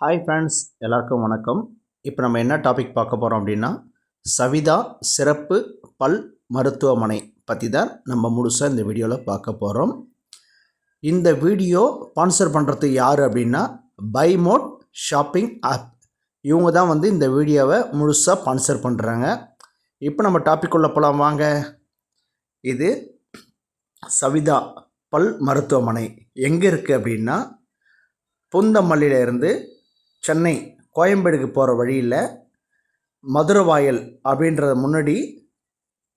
Hi friends எல்லாருக்கும் வணக்கம். இப்போ நம்ம என்ன டாபிக் பார்க்க போகிறோம் அப்படின்னா சவிதா சிறப்பு பல் மருத்துவமனை பற்றி தான் நம்ம முழுசாக இந்த வீடியோவில் பார்க்க போகிறோம் இந்த வீடியோ ஸ்பான்சர் பண்ணுறது யார் அப்படின்னா பைமோட் ஷாப்பிங் ஆப் இவங்க தான் வந்து இந்த வீடியோவை முழுசாக ஸ்பான்சர் பண்ணுறாங்க இப்போ நம்ம டாபிக் உள்ள போகலாம் வாங்க. இது சவிதா பல் மருத்துவமனை. எங்கே இருக்குது அப்படின்னா புந்தமல்லியில இருந்து சென்னை கோயம்பேடுக்கு போகிற வழியில் மதுரவாயல் அப்படின்றத முன்னாடி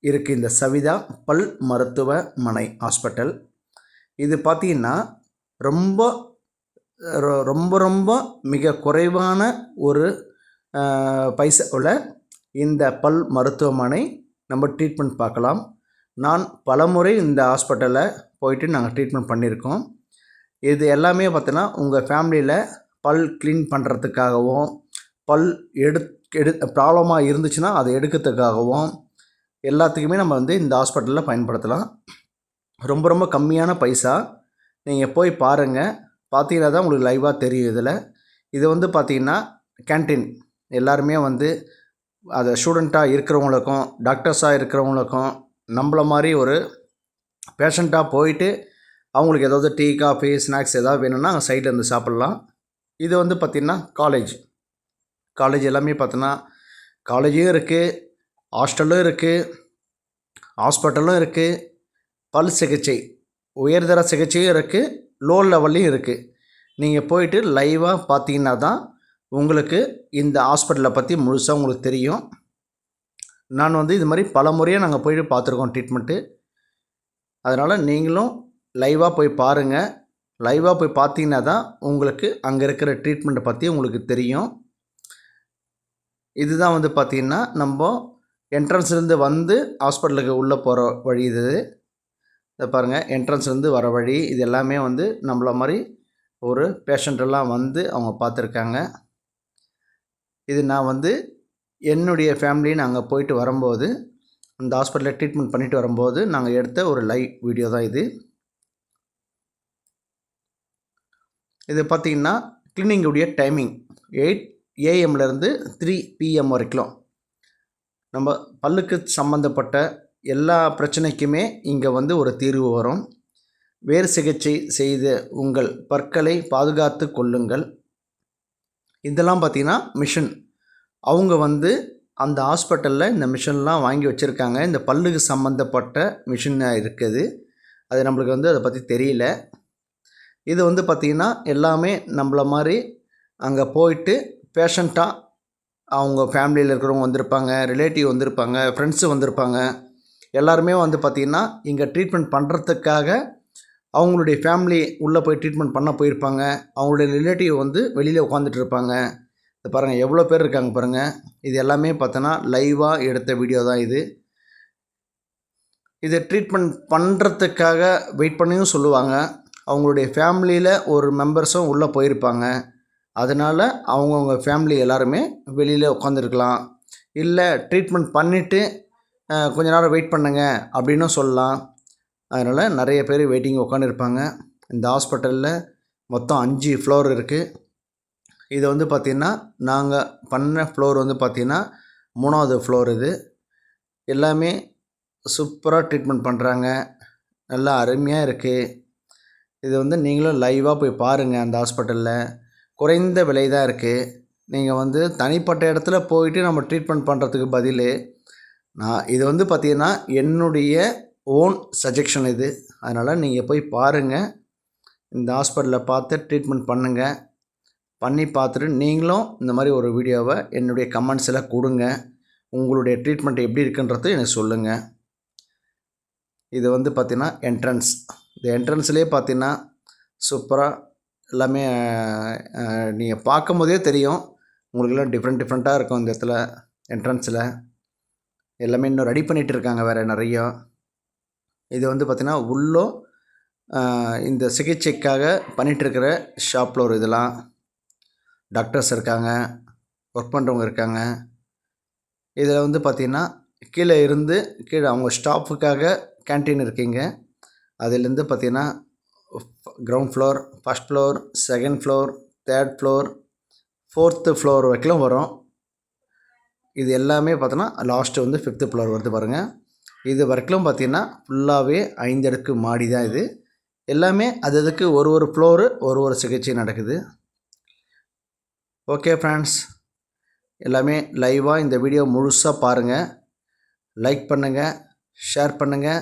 இருக்குது இந்த சவிதா பல் மருத்துவமனை ஹாஸ்பிட்டல். இது பார்த்திங்கன்னா ரொம்ப ரொ- ரொம்ப ரொம்ப மிக குறைவான ஒரு பைசாவில் இந்த பல் மருத்துவமனை நம்ம ட்ரீட்மெண்ட் பார்க்கலாம் நான் பலமுறை இந்த ஹாஸ்பிட்டலில் போயிட்டு நாங்கள் ட்ரீட்மெண்ட் பண்ணியிருக்கோம். இது எல்லாமே பார்த்தோன்னா உங்கள் ஃபேமிலியில் பல் க்ளீன் பண்ணுறதுக்காகவும் பல் எடு எடு ப்ராப்ளமாக இருந்துச்சுன்னா அதை எடுக்கிறதுக்காகவும் எல்லாத்துக்குமே நம்ம வந்து இந்த ஹாஸ்பிட்டலில் பயன்படுத்தலாம். ரொம்ப ரொம்ப கம்மியான பைசா. நீங்கள் போய் பாருங்கள் பார்த்தீங்கன்னா தான் உங்களுக்கு லைவாக தெரியும் இதில். இது வந்து பார்த்திங்கன்னா கேன்டீன் எல்லாருமே வந்து அதை ஸ்டூடெண்ட்டாக இருக்கிறவங்களுக்கும் டாக்டர்ஸாக இருக்கிறவங்களுக்கும் நம்மள மாதிரி ஒரு பேஷண்ட்டாக போயிட்டு அவங்களுக்கு ஏதாவது டீ காஃபி ஸ்நாக்ஸ் ஏதாவது வேணும்னா அங்கே சைடில் இருந்து சாப்பிட்லாம். இது வந்து பார்த்திங்கன்னா காலேஜ் காலேஜ் எல்லாமே பார்த்தோன்னா காலேஜும் இருக்குது ஹாஸ்டலும் இருக்குது ஹாஸ்பிட்டலும் இருக்குது பல் சிகிச்சை உயர்தர சிகிச்சையும் இருக்குது லோ லெவல்லையும் இருக்குது நீங்கள் போயிட்டு லைவாக பார்த்தீங்கன்னா தான் உங்களுக்கு இந்த ஹாஸ்பிட்டலை பற்றி முழுசாக உங்களுக்கு தெரியும். நான் வந்து இது மாதிரி பல முறையாக நாங்கள் போயிட்டு பார்த்துருக்கோம் ட்ரீட்மெண்ட்டு அதனால் நீங்களும் லைவாக போய் பாருங்கள் லைவாக போய் பார்த்தீங்கன்னா தான் உங்களுக்கு அங்கே இருக்கிற ட்ரீட்மெண்ட்டை பற்றி உங்களுக்கு தெரியும். இதுதான் வந்து பார்த்திங்கன்னா நம்ம என்ட்ரன்ஸ்லேருந்து வந்து ஹாஸ்பிட்டலுக்கு உள்ளே போகிற வழி இது. இதை பாருங்கள் என்ட்ரன்ஸ்லேருந்து வர வழி. இது எல்லாமே வந்து நம்மள மாதிரி ஒரு பேஷண்ட்டெல்லாம் வந்து அவங்க பார்த்துருக்காங்க. இது நான் வந்து என்னுடைய ஃபேமிலின்னு நாங்கள் போயிட்டு வரும்போது அந்த ஹாஸ்பிட்டலில் ட்ரீட்மெண்ட் பண்ணிட்டு வரும்போது நாங்கள் எடுத்த ஒரு லைவ் வீடியோ தான் இது. இது பார்த்திங்கன்னா கிளினிங்குடைய டைமிங் எயிட் ஏஎம்லேருந்து த்ரீ பிஎம் வரைக்கும். நம்ம பல்லுக்கு சம்மந்தப்பட்ட எல்லா பிரச்சனைக்குமே இங்கே வந்து ஒரு தீர்வு வரும். வேர் சிகிச்சை செய்த உங்கள் பற்களை பாதுகாத்து கொள்ளுங்கள். இதெல்லாம் பார்த்திங்கன்னா மிஷின் அவங்க வந்து அந்த ஹாஸ்பிட்டலில் இந்த மிஷின்லாம் வாங்கி வச்சுருக்காங்க. இந்த பல்லுக்கு சம்மந்தப்பட்ட மிஷினாக இருக்குது. அது நம்மளுக்கு வந்து அதை பற்றி தெரியல. இது வந்து பார்த்திங்கன்னா எல்லாமே நம்மள மாதிரி அங்கே போயிட்டு பேஷண்ட்டாக அவங்க ஃபேமிலியில் இருக்கிறவங்க வந்திருப்பாங்க ரிலேட்டிவ் வந்திருப்பாங்க ஃப்ரெண்ட்ஸு வந்திருப்பாங்க. எல்லாருமே வந்து பார்த்திங்கன்னா இங்கே ட்ரீட்மெண்ட் பண்ணுறதுக்காக அவங்களுடைய ஃபேமிலி உள்ளே போய் ட்ரீட்மெண்ட் பண்ண போயிருப்பாங்க. அவங்களுடைய ரிலேட்டிவ் வந்து வெளியில் உட்காந்துட்டு இருப்பாங்க. இது பாருங்கள் எவ்வளோ பேர் இருக்காங்க பாருங்கள் இது எல்லாமே பார்த்தோன்னா லைவாக எடுத்த வீடியோ தான் இது. இது ட்ரீட்மெண்ட் பண்ணுறதுக்காக வெயிட் பண்ணியும் சொல்லுவாங்க. அவங்களுடைய ஃபேமிலியில் ஒரு மெம்பர்ஸும் உள்ளே போயிருப்பாங்க. அதனால் அவங்கவுங்க ஃபேமிலி எல்லாருமே வெளியில் உட்காந்துருக்கலாம் இல்லை ட்ரீட்மெண்ட் பண்ணிவிட்டு கொஞ்ச நேரம் வெயிட் பண்ணுங்க அப்படின்னும் சொல்லலாம். அதனால் நிறைய பேர் வெயிட்டிங் உட்காந்துருப்பாங்க இந்த ஹாஸ்பிட்டலில் மொத்தம் அஞ்சு ஃப்ளோர் இருக்குது இது வந்து பார்த்திங்கன்னா நாங்கள் பண்ண ஃப்ளோர் வந்து பார்த்திங்கன்னா மூணாவது ஃப்ளோர் இது. எல்லாமே சூப்பராக ட்ரீட்மெண்ட் பண்ணுறாங்க நல்லா அருமையாக இருக்குது இது வந்து நீங்களும் லைவாக போய் பாருங்கள் அந்த ஹாஸ்பிட்டலில் குறைந்த விலை தான் இருக்குது நீங்கள் வந்து தனிப்பட்ட இடத்துல போயிட்டு நம்ம ட்ரீட்மெண்ட் பண்ணுறதுக்கு பதில் நான் இது வந்து பார்த்திங்கன்னா என்னுடைய ஓன் சஜெக்ஷன் இது. அதனால் நீங்கள் போய் பாருங்கள் இந்த ஹாஸ்பிட்டலில் பார்த்து ட்ரீட்மெண்ட் பண்ணுங்கள் பண்ணி பார்த்துட்டு நீங்களும் இந்த மாதிரி ஒரு வீடியோவை என்னுடைய கமெண்ட்ஸில் கொடுங்க. உங்களுடைய ட்ரீட்மெண்ட் எப்படி இருக்குன்றது எனக்கு சொல்லுங்கள் இது வந்து பார்த்திங்கன்னா என்ட்ரன்ஸ் இந்த என்ட்ரன்ஸ்லேயே பார்த்தீங்கன்னா சூப்பராக எல்லாமே நீங்கள் பார்க்கும் போதே தெரியும். உங்களுக்கெல்லாம் டிஃப்ரெண்ட் டிஃப்ரெண்ட்டாக இருக்கும் இந்த இடத்துல என்ட்ரன்ஸில் எல்லாமே இன்னும் ரெடி பண்ணிகிட்டு இருக்காங்க வேறு நிறையா. இது வந்து பார்த்திங்கன்னா உள்ளோ இந்த சிகிச்சைக்காக பண்ணிகிட்டு இருக்கிற ஒரு இதெல்லாம். டாக்டர்ஸ் இருக்காங்க ஒர்க் பண்ணுறவங்க இருக்காங்க. இதில் வந்து பார்த்திங்கன்னா கீழே இருந்து கீழே அவங்க ஸ்டாஃபுக்காக கேன்டீன் இருக்கீங்க. அதுலேருந்து பார்த்திங்கன்னா ground floor first floor second floor third floor fourth floor வரைக்கும் வரும். இது எல்லாமே பார்த்தோன்னா லாஸ்ட்டு வந்து ஃபிஃப்த்து ஃப்ளோர் வருது பாருங்கள் இது வரைக்கும் பார்த்தீங்கன்னா ஃபுல்லாகவே ஐந்து அடுக்கு மாடி தான் இது. எல்லாமே அது அதுக்கு ஒரு ஒரு ஃப்ளோரு ஒரு ஒரு சிகிச்சை நடக்குது. ஓகே ஃப்ரெண்ட்ஸ் எல்லாமே லைவாக இந்த வீடியோ முழுசாக பாருங்கள் லைக் பண்ணுங்கள் ஷேர் பண்ணுங்கள்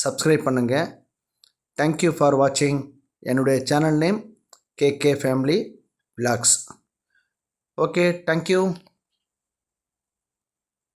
சப்ஸ்கிரைப் பண்ணுங்கள் தேங்க்யூ ஃபார் வாட்சிங் என்னுடைய channel name KK family vlogs okay thank you